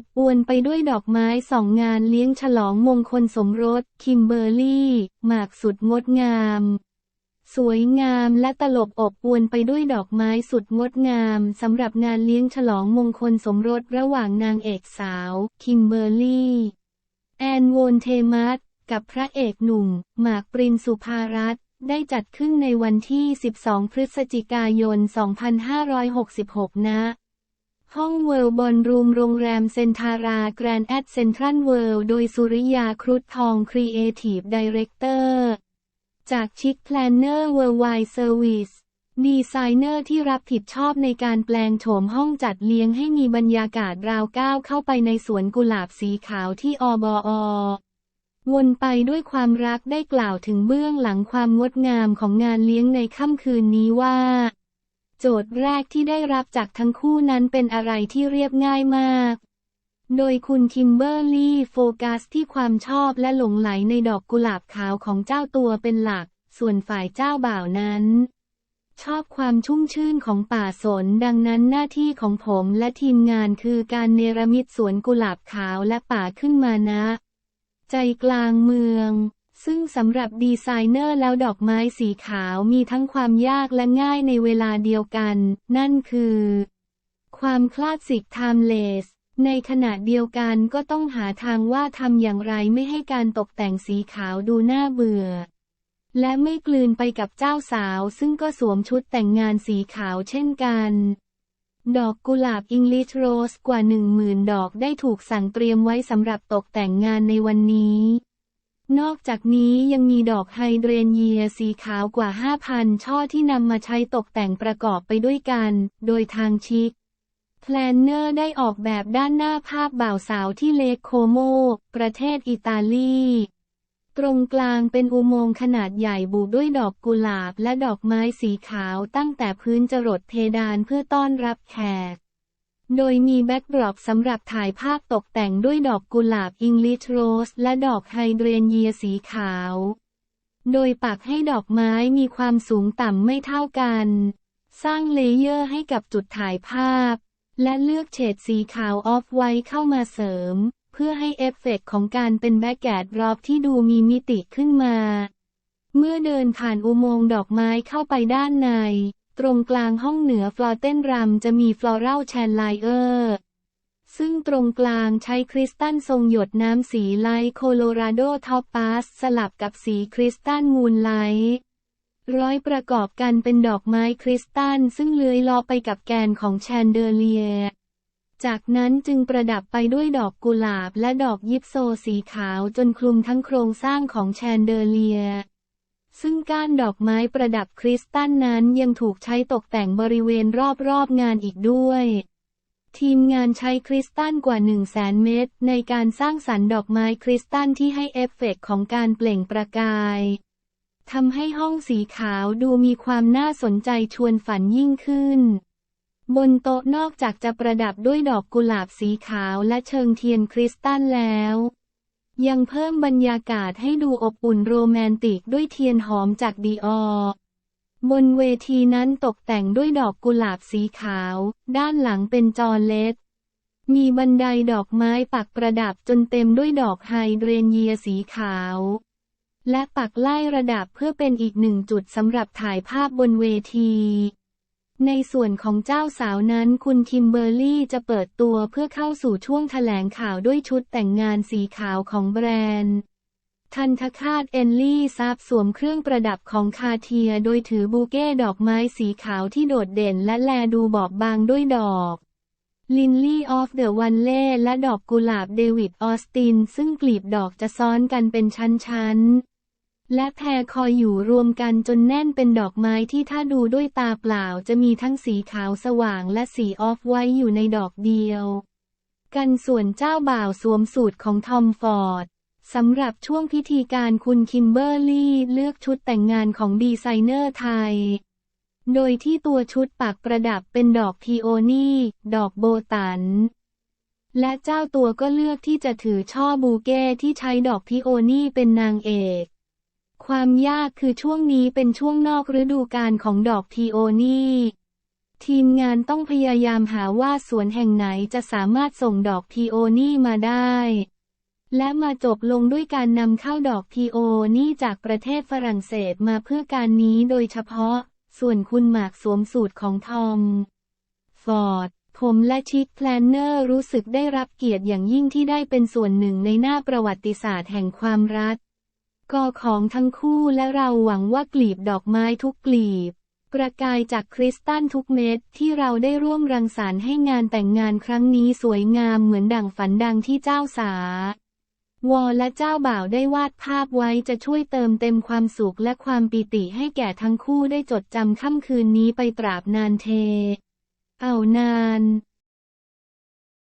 อบอวลไปด้วยดอกไม้สองงานเลี้ยงฉลองมงคลสมรส คิมเบอร์รี่ หมากสุดงดงาม สวยงามและตลบอบอวลไปด้วยดอกไม้สุดงดงามสำหรับงานเลี้ยงฉลองมงคลสมรสระหว่างนางเอกสาว คิมเบอร์รี่ แอนโวนเทมัสกับพระเอกหนุ่ม หมากปรินสุภารัตน์ได้จัดขึ้นในวันที่ 12 พฤศจิกายน 2566 ณ ห้องเวิลด์บอลรูมโรงแรมเซนทาราแกรนด์แอดเซ็นทรัลเวิลด์โดยสุริยาครุฑทองครีเอทีฟไดเรคเตอร์จากชิคแพลนเนอร์เวิร์ไวเซอร์วิสดีไซเนอร์ที่รับผิดชอบในการแปลงโฉมห้องจัดเลี้ยงให้มีบรรยากาศราวก้าวเข้าไปในสวนกุหลาบสีขาวที่อบอวนไปด้วยความรักได้กล่าวถึงเบื้องหลังความงดงามของงานเลี้ยงในค่ำคืนนี้ว่า โจทย์แรกที่ได้รับจากทั้งคู่นั้นเป็นอะไรที่เรียบง่ายมาก โดยคุณคิมเบอร์รี่โฟกัสที่ความชอบและหลงไหลในดอกกุหลาบขาวของเจ้าตัวเป็นหลัก ส่วนฝ่ายเจ้าบ่าวนั้น ชอบความชุ่มชื่นของป่าสนดังนั้นหน้าที่ของผมและทีมงานคือการเนรมิตสวนกุหลาบขาวและป่าขึ้นมานะ ใจกลางเมือง ซึ่งสำหรับดีไซเนอร์แล้วดอกไม้สีขาวมีทั้งความยากและง่ายในเวลาเดียวกัน นั่นคือ ความคลาสสิกไทม์เลสในขณะเดียวกันก็ต้องหาทางว่าทำอย่างไรไม่ให้การตกแต่งสีขาวดูน่าเบื่อ และไม่กลืนไปกับเจ้าสาว ซึ่งก็สวมชุดแต่งงานสีขาวเช่นกัน ดอกกุหลาบอิงลิชโรสกว่าหนึ่งหมื่นดอกได้ถูกสั่งเตรียมไว้สำหรับตกแต่งงานในวันนี้ นอกจากนี้ยังมีดอกไฮเดรนเยียสีขาวกว่า 5,000 ช่อที่นำมาใช้ตกแต่งประกอบไปด้วยกัน โดยทางชิคแพลนเนอร์ได้ออกแบบด้านหน้าภาพบ่าวสาวที่เลคโคโม ประเทศอิตาลี ตรงกลางเป็นอุโมงค์ขนาดใหญ่บุด้วยดอกกุหลาบและดอกไม้สีขาวตั้งแต่พื้นจรดเพดานเพื่อต้อนรับแขก โดยมีแบ็กดรอปสำหรับถ่ายภาพตกแต่งด้วยดอกกุหลาบอิงลิชโรสและดอกไฮเดรนเยียสีขาว โดยปักให้ดอกไม้มีความสูงต่ำไม่เท่ากัน สร้างเลเยอร์ให้กับจุดถ่ายภาพ และเลือกเฉดสีขาวออฟไว้เข้ามาเสริม เพื่อให้เอฟเฟกต์ของการเป็นแบ็กแกดรอบที่ดูมีมิติขึ้นมา เมื่อเดินผ่านอุโมงค์ดอกไม้เข้าไปด้านใน ตรงกลางห้องเหนือฟลอเต้นรัมจะมีฟลอรัลแชนไลเออร์ซึ่งตรงกลางใช้คริสตัลทรงหยดน้ำสีไลท์โคโลราโดท็อปปาสสลับกับสีคริสตัลมูนไลท์ร้อยประกอบกันเป็นดอกไม้คริสตัลซึ่งเลื้อยลอไปกับแกนของแชนเดอเลีย จากนั้นจึงประดับไปด้วยดอกกุหลาบและดอกยิปโซสีขาวจนคลุมทั้งโครงสร้างของแชนเดอเลีย ซึ่งก้านดอกไม้ประดับคริสตัลนั้นยังถูกใช้ตกแต่งบริเวณรอบๆงานอีกด้วย ทีมงานใช้คริสตัลกว่า 1 0 0 0 0แสนเม็ดในการสร้างสรรค์ดอกไม้คริสตัลที่ให้เอฟเฟกต์ของการเปล่งประกายทำให้ห้องสีขาวดูมีความน่าสนใจชวนฝันยิ่งขึ้น บนโต๊ะนอกจากจะประดับด้วยดอกกุหลาบสีขาวและเชิงเทียนคริสตัลแล้ว ยังเพิ่มบรรยากาศให้ดูอบอุ่นโรแมนติกด้วยเทียนหอมจากดีออบนเวทีนั้นตกแต่งด้วยดอกกุหลาบสีขาว ด้านหลังเป็นจอเล็ด มีบันไดดอกไม้ปักประดับจนเต็มด้วยดอกไฮเดรนเยียสีขาว และปักไล่ระดับเพื่อเป็นอีกหนึ่งจุดสำหรับถ่ายภาพบนเวที ในส่วนของเจ้าสาวนั้นคุณคิมเบอร์รี่จะเปิดตัวเพื่อเข้าสู่ช่วงแถลงข่าวด้วยชุดแต่งงานสีขาวของแบรนด์ ทันทคาตเอนลี่ซับสวมเครื่องประดับของคาเทียโดยถือบูเก้ดอกไม้สีขาวที่โดดเด่นและแลดูบอบบางด้วยดอกลินลี่ออฟเดอะวันเล่และดอกกุหลาบเดวิดออสติน ซึ่งกลีบดอกจะซ้อนกันเป็นชั้นๆ และแพรคอยอยู่รวมกันจนแน่นเป็นดอกไม้ที่ถ้าดูด้วยตาเปล่าจะมีทั้งสีขาวสว่างและสีออฟไว้อยู่ในดอกเดียว กันส่วนเจ้าบ่าวสวมสูตรของทอมฟอร์ดสำหรับช่วงพิธีการคุณคิมเบอร์รี่เลือกชุดแต่งงานของดีไซเนอร์ไทย โดยที่ตัวชุดปักประดับเป็นดอกพีโอนี่ ดอกโบตัน และเจ้าตัวก็เลือกที่จะถือช่อบูเก้ที่ใช้ดอกพีโอนี่เป็นนางเอก ความยากคือช่วงนี้เป็นช่วงนอกฤดูกาลของดอกพีโอนี่ทีมงานต้องพยายามหาว่าสวนแห่งไหนจะสามารถส่งดอกพีโอนี่มาได้ และมาจบลงด้วยการนำเข้าดอกพีโอนี่จากประเทศฝรั่งเศสมาเพื่อการนี้โดยเฉพาะ ส่วนคุณหมากสวมสูตรของทอม ฟอร์ด ผมและชิคแพลนเนอร์รู้สึกได้รับเกียรติอย่างยิ่งที่ได้เป็นส่วนหนึ่งในหน้าประวัติศาสตร์แห่งความรัก กอของทั้งคู่และเราหวังว่ากลีบดอกไม้ทุกกลีบ ประกายจากคริสตัลทุกเม็ดที่เราได้ร่วมรังสรรค์ให้งานแต่งงานครั้งนี้สวยงามเหมือนดั่งฝันดังที่เจ้าสาวอและเจ้าบ่าวได้วาดภาพไว้จะช่วยเติมเต็มความสุขและความปีติให้แก่ทั้งคู่ได้จดจำค่ำคืนนี้ไปตราบนานเท เอานาน